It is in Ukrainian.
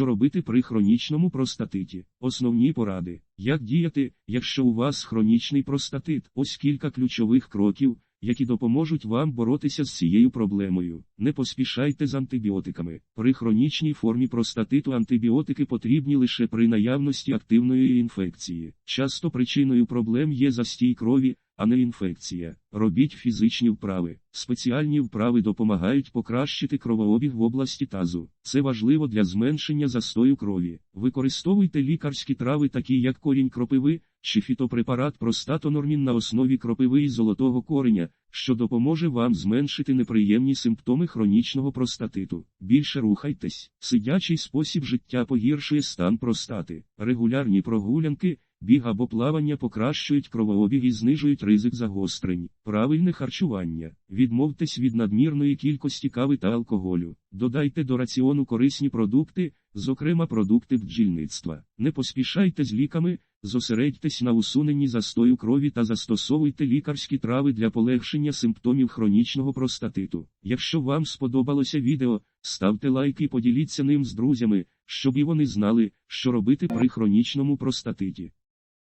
Що робити при хронічному простатиті? Основні поради. Як діяти, якщо у вас хронічний простатит? Ось кілька ключових кроків, які допоможуть вам боротися з цією проблемою. Не поспішайте з антибіотиками. При хронічній формі простатиту антибіотики потрібні лише при наявності активної інфекції. Часто причиною проблем є застій крові, а не інфекція. Робіть фізичні вправи. Спеціальні вправи допомагають покращити кровообіг в області тазу. Це важливо для зменшення застою крові. Використовуйте лікарські трави, такі як корінь кропиви, чи фітопрепарат простатонормін на основі кропиви і золотого кореня, що допоможе вам зменшити неприємні симптоми хронічного простатиту. Більше рухайтесь. Сидячий спосіб життя погіршує стан простати. Регулярні прогулянки, біг або плавання покращують кровообіг і знижують ризик загострень. Правильне харчування. Відмовтесь від надмірної кількості кави та алкоголю. Додайте до раціону корисні продукти, зокрема продукти бджільництва. Не поспішайте з ліками, зосередьтесь на усуненні застою крові та застосовуйте лікарські трави для полегшення симптомів хронічного простатиту. Якщо вам сподобалося відео, ставте лайк і поділіться ним з друзями, щоб і вони знали, що робити при хронічному простатиті.